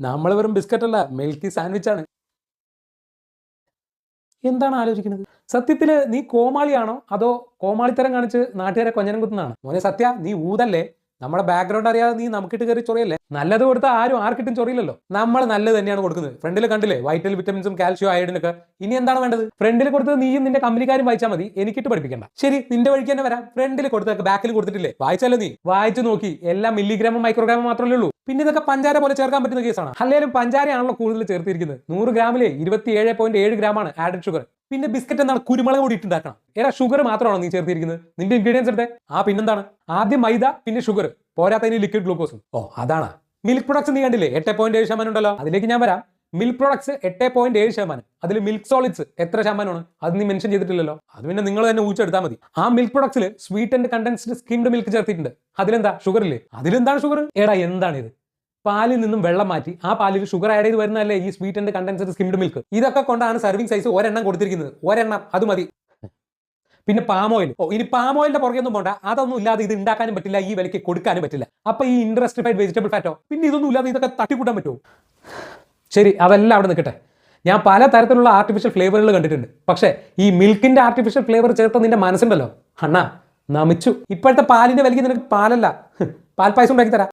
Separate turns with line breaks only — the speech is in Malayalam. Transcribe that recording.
നമ്മൾ വെറും ബിസ്ക്കറ്റ് അല്ല മിൽക്കി സാൻഡ്വിച്ച് ആണ്. എന്താണ് ആലോചിക്കുന്നത്? സത്യത്തിൽ നീ കോമാളിയാണോ? അതോ കോമാളിത്തരം കാണിച്ച് നാട്ടുകാരെ കൊഞ്ഞനം കുത്തുന്നതാണ്? മോനെ സത്യ നീ ഊതല്ലേ? നമ്മുടെ ബാക്ക്ഗ്രൗണ്ട് അറിയാതെ നീ നമുക്കിട്ട് കയറി ചൊറിയല്ലേ? നല്ലത് കൊടുത്താൽ ആരും ആർക്കിട്ടും ചൊറിയില്ലല്ലോ. നമ്മൾ നല്ലത് തന്നെയാണ് കൊടുക്കുന്നത്. ഫ്രണ്ടിൽ കണ്ടില്ലേ? വൈറ്റൽ വിറ്റമിൻസും കാൽഷ്യം അയഡിനൊക്കെ ഇനി എന്താണ് വേണ്ടത്? ഫ്രണ്ടിൽ കൊടുത്തത് നീയും നിന്റെ കമ്പനിക്കാരും വായിച്ചാൽ മതി. എനിക്കിട്ട് പഠിപ്പിക്കണ്ട. ശരി നിന്റെ വഴിക്ക് തന്നെ വരാം. ഫ്രണ്ടിൽ കൊടുത്തൊക്കെ ബാക്കിൽ കൊടുത്തിട്ടില്ലേ? വായിച്ചല്ലോ നീ? വായിച്ചു നോക്കി. എല്ലാ മില്ലിഗ്രാമും മൈക്രോഗ്രാമും മാത്രമല്ലേ ഉള്ളൂ. പിന്നെ ഇതൊക്കെ പഞ്ചാര പോലെ ചേർക്കാൻ പറ്റുന്ന കേസാണ് അല്ലെങ്കിലും പഞ്ചാരയാണല്ലോ കൂടുതൽ ചേർത്തിരിക്കുന്നത്. നൂറ് ഗ്രാമിലെ ഇരുപത്തി ഏഴ് പോയിന്റ് ഏഴ് ഗ്രാമാണ് ആഡഡ് ഷുഗർ പിന്നെ ബിസ്ക്കറ്റ് എന്താണ്? കുരുമുളക് കൂടി ഇട്ടുണ്ടാക്കണം. ഏടാ ഷുഗർ മാത്രമാണോ നീ ചേർത്തിരിക്കുന്നത്? നിന്റെ ഇൻഗ്രീഡിയൻസ് എടുത്തേ. ആ പിന്നെന്താണ്? ആദ്യം മൈദ പിന്നെ ഷുഗർ പോരാത്തതിന് ലിക്വിഡ് ഗ്ലൂക്കോസും ഓ അതാണ്. മിൽക്ക് പ്രൊഡക്ട്സ് നീ കണ്ടില്ലേ? എട്ട് പോയിന്റ് ഏഴ് ശതമാനം ഉണ്ടല്ലോ. അതിലേക്ക് ഞാൻ വരാം. മിൽക്ക് പ്രൊഡക്ട്സ് എട്ട് പോയിന്റ് ഏഴ് ശതമാനം. അതിൽ മിൽക്ക് സോളിഡ്സ് എത്ര ശതമാനമാണ്? അത് നീ മെൻഷൻ ചെയ്തിട്ടില്ലല്ലോ. അത് പിന്നെ നിങ്ങൾ തന്നെ ഊച്ചെടുത്താൽ മതി. ആ milk പ്രൊഡക്ട്സിൽ sweet and condensed skimmed milk ചേർത്തിട്ടുണ്ട്. അതിലെന്താ? ഷുഗർ ഇല്ലേ? അതിലെന്താണ് ഷുഗർ എടാ എന്താണ് ഇത്? പാലിൽ നിന്നും വെള്ളം മാറ്റി. ആ പാലിൽ ഷുഗർ ആഡ് ചെയ്ത് വരുന്നതല്ലേ ഈ sweet and condensed skimmed milk ഇതൊക്കെ കൊണ്ടാണ് സർവിംഗ് സൈസ് ഒരെണ്ണം കൊടുത്തിരിക്കുന്നത്. ഒരെണ്ണം അത് മതി. പിന്നെ പാം ഓയിൽ ഓ ഇനി പാം ഓയിലിന്റെ പുറകെയൊന്നും പോണ്ട. അതൊന്നും ഇല്ലാതെ ഇത് ഉണ്ടാക്കാനും പറ്റില്ല ഈ വിലയ്ക്ക് കൊടുക്കാനും പറ്റില്ല. അപ്പൊ ഈ ഇൻഡസ്ട്രിഫൈഡ് വെജിറ്റബിൾ ഫാറ്റോ പിന്നെ ഇതൊന്നും ഇല്ലാതെ ഇതൊക്കെ തട്ടിക്കൂട്ടാൻ പറ്റുമോ? ശരി അതെല്ലാം അവിടെ നിൽക്കട്ടെ ഞാൻ പല തരത്തിലുള്ള ആർട്ടിഫിഷ്യൽ ഫ്ലേവറുകൾ കണ്ടിട്ടുണ്ട്. പക്ഷേ ഈ മിൽക്കിന്റെ ആർട്ടിഫിഷ്യൽ ഫ്ലേവർ ചേർത്ത നിന്റെ മനസ്സുണ്ടല്ലോ. അണ്ണാ നമിച്ചു. ഇപ്പോഴത്തെ പാലിന്റെ വിലയ്ക്ക് നിനക്ക് പാലല്ല. പാൽ പായസം ഉണ്ടാക്കി തരാം.